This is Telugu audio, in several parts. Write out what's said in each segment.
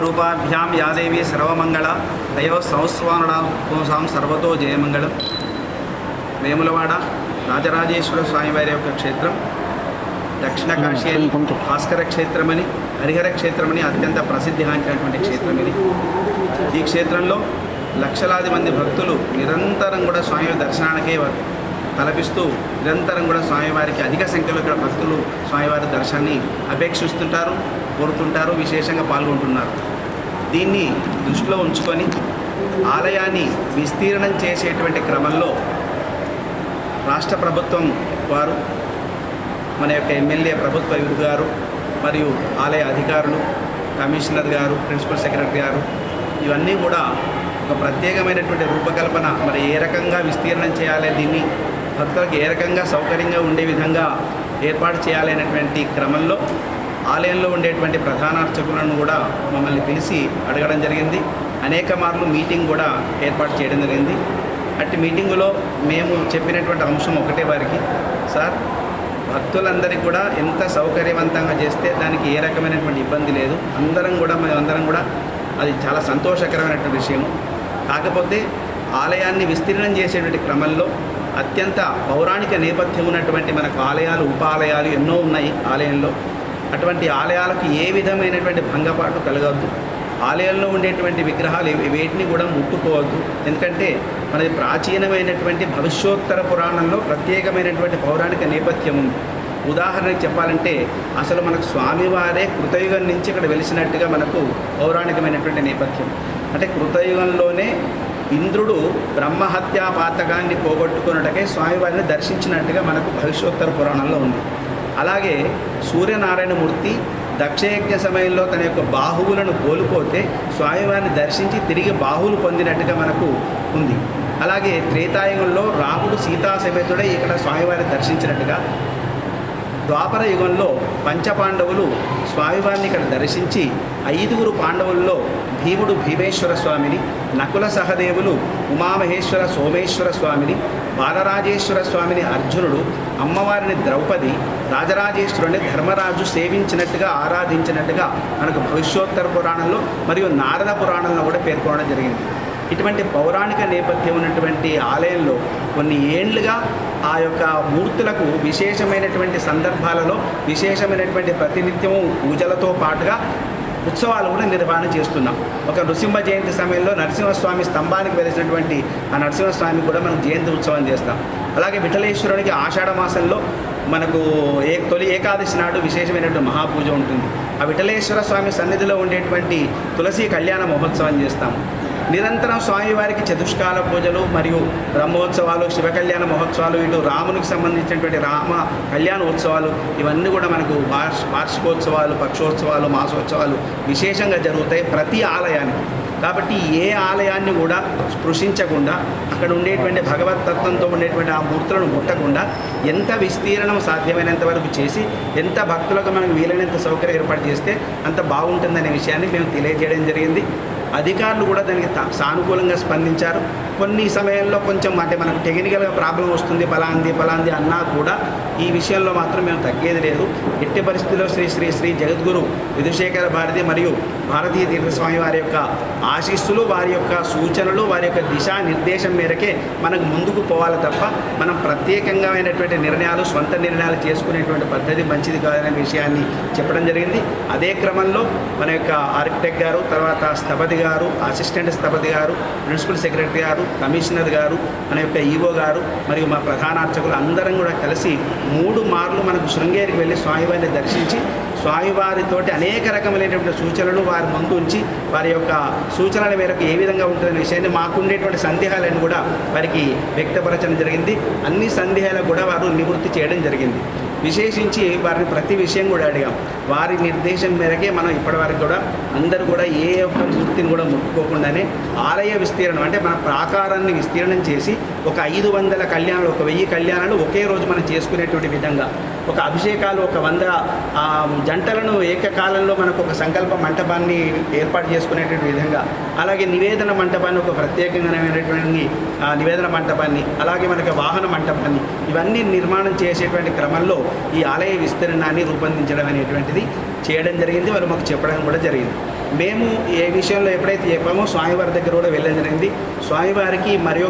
రూపాభ్యాం యాదేవి సర్వమంగళ. దయో సంస్వానడాం సర్వతో జయమంగళం. వేములవాడ రాజరాజేశ్వర స్వామివారి యొక్క క్షేత్రం. దక్షిణ కాశీ భాస్కర క్షేత్రమని హరిహర క్షేత్రమని అత్యంత ప్రసిద్ధిగాంచినటువంటి క్షేత్రం ఇది. ఈ క్షేత్రంలో లక్షలాది మంది భక్తులు నిరంతరం కూడా స్వామి దర్శనానికే తలపిస్తూ నిరంతరం కూడా స్వామివారికి అధిక సంఖ్యలో ఇక్కడ భక్తులు స్వామివారి దర్శనాన్ని అపేక్షిస్తుంటారు కోరుతుంటారు విశేషంగా పాల్గొంటున్నారు. దీన్ని దృష్టిలో ఉంచుకొని ఆలయాన్ని విస్తీర్ణం చేసేటువంటి క్రమంలో రాష్ట్ర ప్రభుత్వం వారు మన యొక్క ఎమ్మెల్యే ప్రభుత్వ విధు గారు మరియు ఆలయ అధికారులు కమిషనర్ గారు ప్రిన్సిపల్ సెక్రటరీ గారు ఇవన్నీ కూడా ఒక ప్రత్యేకమైనటువంటి రూపకల్పన మరి ఏ రకంగా విస్తీర్ణం చేయాలి దీన్ని భక్తులకు ఏ రకంగా సౌకర్యంగా ఉండే విధంగా ఏర్పాటు చేయాలనేటువంటి క్రమంలో ఆలయంలో ఉండేటువంటి ప్రధాన అర్చకులను కూడా మమ్మల్ని పిలిచి అడగడం జరిగింది. అనేక మార్లు మీటింగ్ కూడా ఏర్పాటు చేయడం జరిగింది. అట్టి మీటింగులో మేము చెప్పినటువంటి అంశం ఒకటే వారికి. సార్ భక్తులందరికీ కూడా ఎంత సౌకర్యవంతంగా చేస్తే దానికి ఏ రకమైనటువంటి ఇబ్బంది లేదు. అందరం కూడా మేము అందరం కూడా అది చాలా సంతోషకరమైనటువంటి విషయం కాకపోతే ఆలయాన్ని విస్తీర్ణం చేసేటువంటి క్రమంలో అత్యంత పౌరాణిక నేపథ్యం ఉన్నటువంటి మనకు ఆలయాలు ఉపాలయాలు ఎన్నో ఉన్నాయి ఆలయంలో. అటువంటి ఆలయాలకు ఏ విధమైనటువంటి భంగపాటు కలగవద్దు. ఆలయంలో ఉండేటువంటి విగ్రహాలు వేటిని కూడా ముట్టుకోవద్దు. ఎందుకంటే మనది ప్రాచీనమైనటువంటి భవిష్యోత్తర పురాణంలో ప్రత్యేకమైనటువంటి పౌరాణిక నేపథ్యం ఉంది. ఉదాహరణకు చెప్పాలంటే అసలు మనకు స్వామివారే కృతయుగం నుంచి ఇక్కడ వెలిసినట్టుగా మనకు పౌరాణికమైనటువంటి నేపథ్యం. అంటే కృతయుగంలోనే ఇంద్రుడు బ్రహ్మహత్యా పాతకాన్ని పోగొట్టుకున్నట్టుకే స్వామివారిని దర్శించినట్టుగా మనకు భవిష్యోత్తర పురాణంలో ఉంది. అలాగే సూర్యనారాయణమూర్తి దక్షయజ్ఞ సమయంలో తన యొక్క బాహువులను కోల్పోతే స్వామివారిని దర్శించి తిరిగి బాహువులు పొందినట్టుగా మనకు ఉంది. అలాగే త్రేతాయుగంలో రాముడు సీతా సమేతుడే ఇక్కడ స్వామివారిని దర్శించినట్టుగా ద్వాపర యుగంలో పంచపాండవులు స్వామివారిని ఇక్కడ దర్శించి ఐదుగురు పాండవుల్లో భీముడు భీమేశ్వర స్వామిని నకుల సహదేవులు ఉమామహేశ్వర సోమేశ్వర స్వామిని బాలరాజేశ్వర స్వామిని అర్జునుడు అమ్మవారిని ద్రౌపది రాజరాజేశ్వరుని ధర్మరాజు సేవించినట్టుగా ఆరాధించినట్టుగా మనకు భవిష్యోత్తర పురాణంలో మరియు నారద పురాణంలో కూడా పేర్కొనడం జరిగింది. ఇటువంటి పౌరాణిక నేపథ్యం ఉన్నటువంటి ఆలయంలో కొన్ని ఏండ్లుగా ఆ యొక్క మూర్తులకు విశేషమైనటువంటి సందర్భాలలో విశేషమైనటువంటి ప్రతినిత్యము పూజలతో పాటుగా ఉత్సవాలు కూడా నిర్వహణ చేస్తున్నాం. ఒక నృసింహ జయంతి సమయంలో నరసింహస్వామి స్తంభానికి వెలిసినటువంటి ఆ నరసింహస్వామి కూడా మనం జయంతి ఉత్సవం చేస్తాం. అలాగే విఠలేశ్వరునికి ఆషాఢ మాసంలో మనకు ఏ తొలి ఏకాదశి నాడు విశేషమైనటువంటి మహాపూజ ఉంటుంది. ఆ విఠలేశ్వర స్వామి సన్నిధిలో ఉండేటువంటి తులసి కళ్యాణ మహోత్సవం చేస్తాము. నిరంతరం స్వామివారికి చతుష్కాల పూజలు మరియు బ్రహ్మోత్సవాలు శివ కళ్యాణ మహోత్సవాలు ఇటు రామునికి సంబంధించినటువంటి రామ కళ్యాణ ఉత్సవాలు ఇవన్నీ కూడా మనకు వార్ష వార్షికోత్సవాలు పక్షోత్సవాలు మాసోత్సవాలు విశేషంగా జరుగుతాయి ప్రతి ఆలయానికి. కాబట్టి ఏ ఆలయాన్ని కూడా స్పృశించకుండా అక్కడ ఉండేటువంటి భగవతత్వంతో ఉండేటువంటి ఆ మూర్తులను ముట్టకుండా ఎంత విస్తీర్ణం సాధ్యమైనంత వరకు చేసి ఎంత భక్తులకు మనకు వీలైనంత సౌకర్యం ఏర్పాటు చేస్తే అంత బాగుంటుందనే విషయాన్ని మేము తెలియజేయడం జరిగింది. అధికారులు కూడా దానికి సానుకూలంగా స్పందించారు. కొన్ని సమయంలో కొంచెం అంటే మనకు టెక్నికల్గా ప్రాబ్లం వస్తుంది పలాంది పలాంది అన్నా కూడా ఈ విషయంలో మాత్రం మేము తగ్గేది లేదు. ఎట్టి పరిస్థితిలో శ్రీ శ్రీ శ్రీ జగద్గురు విధుశేఖర భారతి మరియు భారతీయ తీర్థస్వామి వారి యొక్క ఆశీస్సులు వారి యొక్క సూచనలు వారి యొక్క దిశా నిర్దేశం మేరకే మనకు ముందుకు పోవాలి తప్ప మనం ప్రత్యేకంగా అయినటువంటి నిర్ణయాలు సొంత నిర్ణయాలు చేసుకునేటువంటి పద్ధతి మంచిది కాదనే విషయాన్ని చెప్పడం జరిగింది. అదే క్రమంలో మన యొక్క ఆర్కిటెక్ట్ గారు తర్వాత స్థపతి గారు అసిస్టెంట్ స్థపతి గారు ప్రిన్సిపల్ సెక్రటరీ గారు కమిషనర్ గారు మన యొక్క ఈవో గారు మరియు మా ప్రధాన అర్చకులు అందరం కూడా కలిసి మూడు మార్లు మనకు శృంగేరికి వెళ్ళి స్వామివారిని దర్శించి స్వామివారితోటి అనేక రకమైనటువంటి సూచనలు వారి ముందు ఉంచి వారి యొక్క సూచనల మేరకు ఏ విధంగా ఉంటుందనే విషయాన్ని మాకుండేటువంటి సందేహాలను కూడా వారికి వ్యక్తపరచడం జరిగింది. అన్ని సందేహాలకు కూడా వారు నివృత్తి చేయడం జరిగింది. విశేషించి వారిని ప్రతి విషయం కూడా అడిగాం. వారి నిర్దేశం మేరకే మనం ఇప్పటివరకు కూడా అందరూ కూడా ఏ ఒక్క మూర్తిని కూడా ముట్టుకోకుండానే ఆలయ విస్తీర్ణం అంటే మన ప్రాకారాన్ని విస్తీర్ణం చేసి ఒక ఐదు వందల కళ్యాణాలు ఒక వెయ్యి కళ్యాణాలు ఒకే రోజు మనం చేసుకునేటువంటి విధంగా ఒక అభిషేకాలు ఒక వంద జంటలను ఏకకాలంలో మనకు ఒక సంకల్ప మంటపాన్ని ఏర్పాటు చేసుకునేటువంటి విధంగా అలాగే నివేదన మంటపాన్ని ఒక ప్రత్యేకమైనటువంటి నివేదన మంటపాన్ని అలాగే మనకి వాహన మంటపాన్ని ఇవన్నీ నిర్మాణం చేసేటువంటి క్రమంలో ఈ ఆలయ విస్తీర్ణాన్ని రూపొందించడం అనేటువంటిది చేయడం జరిగింది. వాళ్ళు మాకు చెప్పడం కూడా జరిగింది. మేము ఏ విషయంలో ఎప్పుడైతే చెప్పామో స్వామివారి దగ్గర కూడా వెళ్ళడం జరిగింది. స్వామివారికి మరి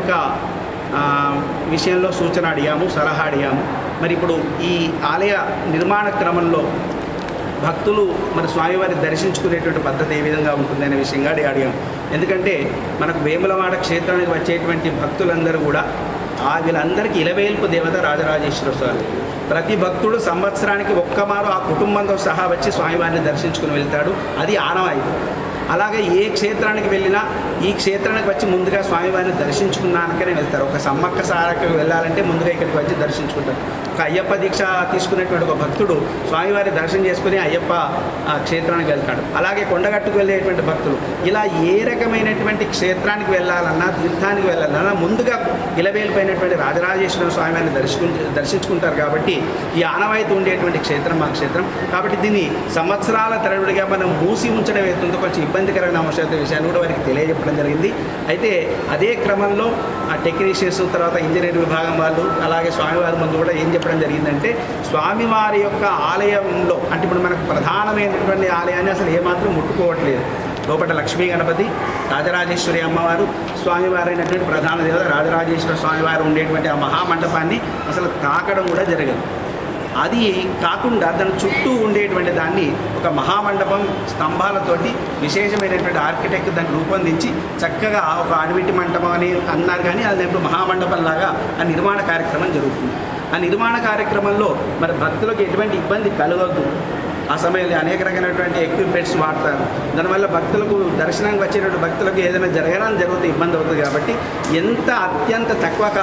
విషయంలో సూచన అడిగాము సలహా అడిగాము. మరి ఇప్పుడు ఈ ఆలయ నిర్మాణ క్రమంలో భక్తులు మరి స్వామివారిని దర్శించుకునేటువంటి పద్ధతి ఏ విధంగా ఉంటుందనే విషయంగా అడిగి అడిగాం. ఎందుకంటే మనకు వేములవాడ క్షేత్రానికి వచ్చేటువంటి భక్తులందరూ కూడా ఆ వీళ్ళందరికీ ఇలవేల్పు దేవత రాజరాజేశ్వర స్వామి. ప్రతి భక్తుడు సంవత్సరానికి ఒక్కమారు ఆ కుటుంబంతో సహా వచ్చి స్వామివారిని దర్శించుకుని వెళ్తాడు. అది ఆనవాయితీ. అలాగే ఏ క్షేత్రానికి వెళ్ళినా ఈ క్షేత్రానికి వచ్చి ముందుగా స్వామివారిని దర్శించుకున్నానికనే వెళ్తారు. ఒక సమ్మక్క సారక్క వెళ్ళాలంటే ముందుగా ఇక్కడికి వచ్చి దర్శించుకుంటారు. ఒక అయ్యప్ప దీక్ష తీసుకునేటువంటి ఒక భక్తుడు స్వామివారి దర్శనం చేసుకుని అయ్యప్ప ఆ, క్షేత్రానికి వెళ్తాడు. అలాగే కొండగట్టుకు వెళ్ళేటువంటి భక్తులు. ఇలా ఏ రకమైనటువంటి క్షేత్రానికి వెళ్ళాలన్నా తీర్థానికి వెళ్ళాలన్నా ముందుగా ఇలవేలిపోయినటువంటి రాజరాజేశ్వర స్వామివారిని దర్శించు దర్శించుకుంటారు కాబట్టి ఈ ఆనవాయితీ ఉండేటువంటి క్షేత్రం మా క్షేత్రం. కాబట్టి దీన్ని సంవత్సరాల తరబడిగా మనం మూసి ఉంచడం అవుతుందో కొంచెం ఇబ్బందికరమైన అంశాల విషయాన్ని కూడా వారికి తెలియజెప్పడం జరిగింది. అయితే అదే క్రమంలో ఆ టెక్నీషియన్స్ తర్వాత ఇంజనీర్ విభాగం వాళ్ళు అలాగే స్వామివారి ముందు కూడా ఏం చెప్పడం జరిగిందంటే స్వామివారి యొక్క ఆలయంలో అంటే ఇప్పుడు మనకు ప్రధానమైనటువంటి ఆలయాన్ని అసలు ఏమాత్రం ముట్టుకోవట్లేదు. లోపల లక్ష్మీ గణపతి రాజరాజేశ్వరి అమ్మవారు స్వామివారు అయినటువంటి ప్రధాన దేవత రాజరాజేశ్వర స్వామివారు ఉండేటువంటి ఆ మహామండపాన్ని అసలు తాకడం కూడా జరగదు. అది కాకుండా దాని చుట్టూ ఉండేటువంటి దాన్ని ఒక మహామండపం స్తంభాలతోటి విశేషమైనటువంటి ఆర్కిటెక్ట్ దాన్ని రూపొందించి చక్కగా ఒక అడవిటి మండపం అని అన్నారు కానీ అది ఇప్పుడు మహామండపం లాగా ఆ నిర్మాణ కార్యక్రమం జరుగుతుంది. ఆ నిర్మాణ కార్యక్రమంలో మరి భక్తులకు ఎటువంటి ఇబ్బంది కలగద్దు. ఆ సమయంలో అనేక రకమైనటువంటి ఎక్విప్మెంట్స్ వాడతారు. దానివల్ల భక్తులకు దర్శనానికి వచ్చేటువంటి భక్తులకు ఏదైనా జరగడానికి జరిగితే ఇబ్బంది అవుతుంది కాబట్టి ఎంత అత్యంత తక్కువ కాలం